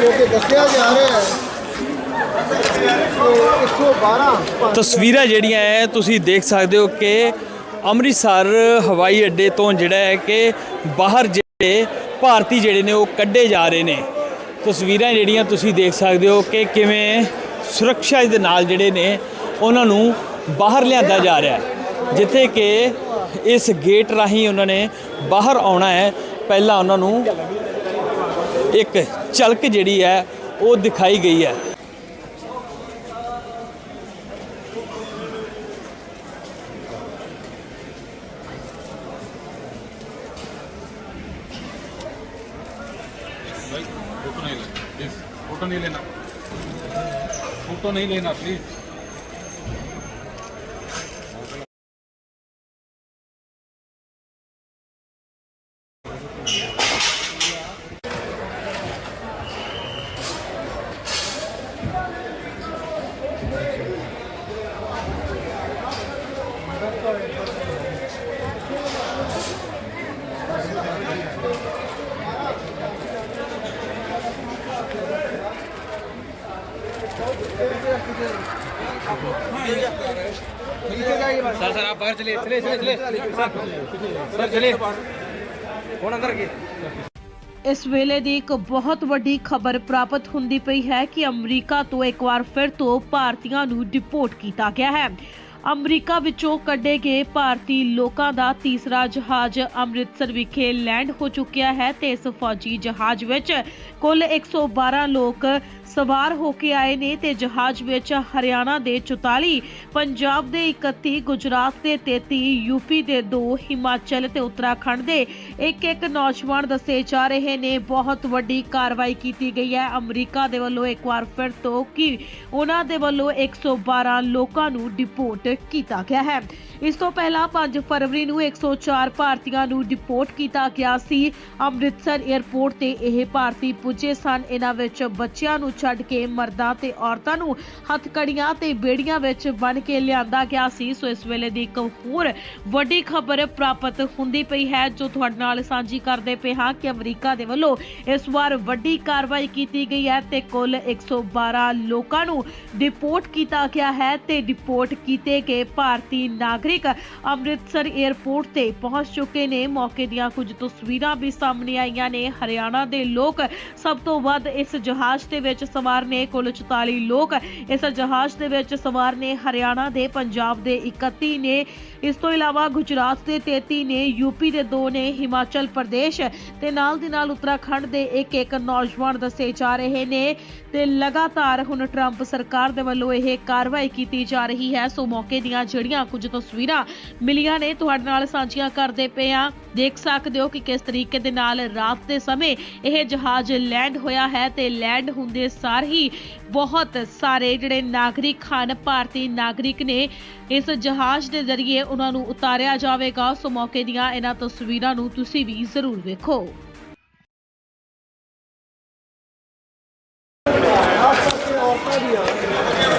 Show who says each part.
Speaker 1: ਕਿਉਂਕਿ ਦੱਸਿਆ ਜਾ ਰਿਹਾ ਹੈ 112
Speaker 2: ਤਸਵੀਰਾਂ ਜਿਹੜੀਆਂ ਹੈ ਤੁਸੀਂ ਦੇਖ ਸਕਦੇ ਹੋ ਕਿ ਅੰਮ੍ਰਿਤਸਰ ਹਵਾਈ ਅੱਡੇ ਤੋਂ ਜਿਹੜਾ ਹੈ ਕਿ ਬਾਹਰ ਜਿਹੜੇ ਭਾਰਤੀ ਜਿਹੜੇ ਨੇ ਉਹ ਕੱਢੇ ਜਾ ਰਹੇ ਨੇ। ਤਸਵੀਰਾਂ ਜਿਹੜੀਆਂ ਤੁਸੀਂ ਦੇਖ ਸਕਦੇ ਹੋ ਕਿ ਕਿਵੇਂ ਸੁਰੱਖਿਆ ਦੇ ਨਾਲ ਜਿਹੜੇ ਨੇ, ਉਹਨਾਂ ਨੂੰ ਬਾਹਰ ਲਿਆਂਦਾ ਜਾ ਰਿਹਾ ਜਿੱਥੇ ਕਿ ਇਸ ਗੇਟ ਰਾਹੀਂ ਉਹਨਾਂ ਨੇ ਬਾਹਰ ਆਉਣਾ ਹੈ, ਪਹਿਲਾਂ ਉਹਨਾਂ ਨੂੰ ਇੱਕ ਝਲਕ ਜਿਹੜੀ ਹੈ ਉਹ ਦਿਖਾਈ ਗਈ ਹੈ
Speaker 3: भाई फोटो नहीं लेना प्लीज फोटो नहीं लेना फोटो नहीं लेना प्लीज
Speaker 4: सर सर आप बाहर चलिए चलिए चलिए चलिए सर चलिए फोन अंदर रखिए
Speaker 5: ਇਸ ਵੇਲੇ ਦੀ ਇੱਕ ਬਹੁਤ ਵੱਡੀ ਖਬਰ ਪ੍ਰਾਪਤ ਹੁੰਦੀ ਪਈ ਹੈ ਕਿ ਅਮਰੀਕਾ ਤੋਂ ਇੱਕ ਵਾਰ ਫਿਰ ਤੋਂ ਭਾਰਤੀਆਂ ਨੂੰ ਡਿਪੋਰਟ ਕੀਤਾ ਗਿਆ ਹੈ ਅਮਰੀਕਾ ਵਿੱਚੋਂ ਕੱਢੇ ਗਏ ਭਾਰਤੀ ਲੋਕਾਂ ਦਾ ਤੀਸਰਾ ਜਹਾਜ਼ ਅੰਮ੍ਰਿਤਸਰ ਵਿਖੇ ਲੈਂਡ ਹੋ ਚੁੱਕਿਆ ਹੈ ਤੇ ਇਸ ਫੌਜੀ ਜਹਾਜ਼ ਵਿੱਚ ਕੁੱਲ 112 ਲੋਕ ਸਵਾਰ ਹੋ ਕੇ ਆਏ ਨੇ ਤੇ ਜਹਾਜ਼ ਵਿੱਚ ਹਰਿਆਣਾ ਦੇ 44 ਪੰਜਾਬ ਦੇ 31 ਗੁਜਰਾਤ ਦੇ 33 ਯੂਪੀ ਦੇ 2 ਹਿਮਾਚਲ ਤੇ ਉੱਤਰਾਖੰਡ ਦੇ ਇੱਕ ਇੱਕ ਨੌਜਵਾਨ ਦੱਸੇ ਜਾ ਰਹੇ ਨੇ। ਬਹੁਤ ਵੱਡੀ ਕਾਰਵਾਈ ਕੀਤੀ ਗਈ ਹੈ। ਅਮਰੀਕਾ ਦੇ ਵੱਲੋਂ ਇੱਕ ਵਾਰ ਫਿਰ ਤੋਂ ਕਿ ਉਹਨਾਂ ਦੇ ਵੱਲੋਂ 112 ਲੋਕਾਂ ਨੂੰ ਡਿਪੋਰਟ ਕੀਤਾ ਗਿਆ ਹੈ। ਇਸ ਤੋਂ ਪਹਿਲਾਂ 5 ਫਰਵਰੀ ਨੂੰ 104 ਭਾਰਤੀਆਂ ਨੂੰ ਡਿਪੋਰਟ ਕੀਤਾ ਗਿਆ ਸੀ। ਅੰਮ੍ਰਿਤਸਰ 에ਅਰਪੋਰਟ ਤੇ ਇਹ ਭਾਰਤੀ ਪੁੱਜੇ ਸਨ। ਇਹਨਾਂ ਵਿੱਚ ਬੱਚਿਆਂ ਨੂੰ ਛੱਡ ਕੇ ਮਰਦਾਂ ਤੇ ਔਰਤਾਂ ਨੂੰ ਹੱਥਕੜੀਆਂ ਤੇ ਬੇੜੀਆਂ ਵਿੱਚ ਬੰਨ ਕੇ ਲਿਆਂਦਾ ਗਿਆ ਸੀ। ਸੋ ਇਸ ਵੇਲੇ ਦੀ ਇੱਕ ਹੋਰ ਵੱਡੀ ਖਬਰ ਪ੍ਰਾਪਤ ਹੁੰਦੀ ਪਈ ਹੈ, ਜੋ ਤੁਹਾਡੇ ਨਾਲ ਸਾਂਝੀ ਕਰਦੇ ਪਏ ਹਾਂ ਕਿ ਅਮਰੀਕਾ ਦੇ ਵੱਲੋਂ ਇਸ ਵਾਰ ਵੱਡੀ ਕਾਰਵਾਈ ਕੀਤੀ ਗਈ ਹੈ ਤੇ ਕੁੱਲ 112 ਲੋਕਾਂ ਨੂੰ ਡਿਪੋਰਟ ਕੀਤਾ ਗਿਆ ਹੈ ਤੇ ਡਿਪੋਰਟ ਕੀਤੇ ਗਏ ਭਾਰਤੀ ਨਾਗਰਿਕ ਅੰਮ੍ਰਿਤਸਰ 에ਅਰਪੋਰਟ ਤੇ ਪਹੁੰਚ ਚੁੱਕੇ ਨੇ। ਮੌਕੇ ਦੀਆਂ ਕੁਝ ਤਸਵੀਰਾਂ ਵੀ ਸਾਹਮਣੇ ਆਈਆਂ ਨੇ। ਹਰਿਆਣਾ ਦੇ ਲੋਕ ਸਭ ਤੋਂ ਵੱਧ ਇਸ ਜਹਾਜ਼ ਦੇ ਵਿੱਚ ਸਵਾਰ ਨੇ। ਕੁੱਲ 44 ਲੋਕ ਇਸ ਜਹਾਜ਼ ਦੇ ਵਿੱਚ ਸਵਾਰ ਨੇ। ਹਰਿਆਣਾ ਦੇ, ਪੰਜਾਬ ਦੇ 31 ਨੇ। ਇਸ ਤੋਂ ਇਲਾਵਾ ਗੁਜਰਾਤ ਦੇ 33 ਨੇ। ਯੂਪੀ ਦੇ 2 ਨੇ। ਹਿਮਾਚਲ ਪ੍ਰਦੇਸ਼ ਤੇ ਨਾਲ ਦੀ ਨਾਲ ਉੱਤਰਾਖੰਡ ਦੇ ਇੱਕ ਇੱਕ ਨੌਜਵਾਨ ਦੱਸੇ ਜਾ ਰਹੇ ਨੇ ਤੇ ਲਗਾਤਾਰ ਹੁਣ ਟਰੰਪ ਸਰਕਾਰ ਦੇ ਵੱਲੋਂ ਇਹ ਕਾਰਵਾਈ ਕੀਤੀ ਜਾ ਰਹੀ ਹੈ। ਸੋ ਮੌਕੇ ਦੀਆਂ ਜਿਹੜੀਆਂ ਕੁਝ ਤਸਵੀਰਾਂ ਮਿਲੀਆਂ ਨੇ, ਤੁਹਾਡੇ ਨਾਲ ਸਾਂਝੀਆਂ ਕਰਦੇ ਪਏ ਆ ਦੇਖ ਸਕਦੇ ਹੋ ਕਿ ਕਿਸ ਤਰੀਕੇ ਦੇ ਨਾਲ ਰਾਤ ਦੇ ਸਮੇਂ ਇਹ ਜਹਾਜ਼ ਲੈਂਡ ਹੋਇਆ ਹੈ ਤੇ ਲੈਂਡ ਹੁੰਦੇ ਸਾਰ ਹੀ ਬਹੁਤ ਸਾਰੇ ਜਿਹੜੇ ਨਾਗਰਿਕ ਹਨ, ਭਾਰਤੀ ਨਾਗਰਿਕ ਨੇ ਇਸ ਜਹਾਜ਼ ਦੇ ਜ਼ਰੀਏ ਉਹਨਾਂ ਨੂੰ ਉਤਾਰਿਆ ਜਾਵੇਗਾ। ਸੋ ਮੌਕੇ ਦੀਆਂ ਇਹਨਾਂ ਤਸਵੀਰਾਂ ਨੂੰ ਤੁਸੀਂ ਵੀ ਜ਼ਰੂਰ ਵੇਖੋ।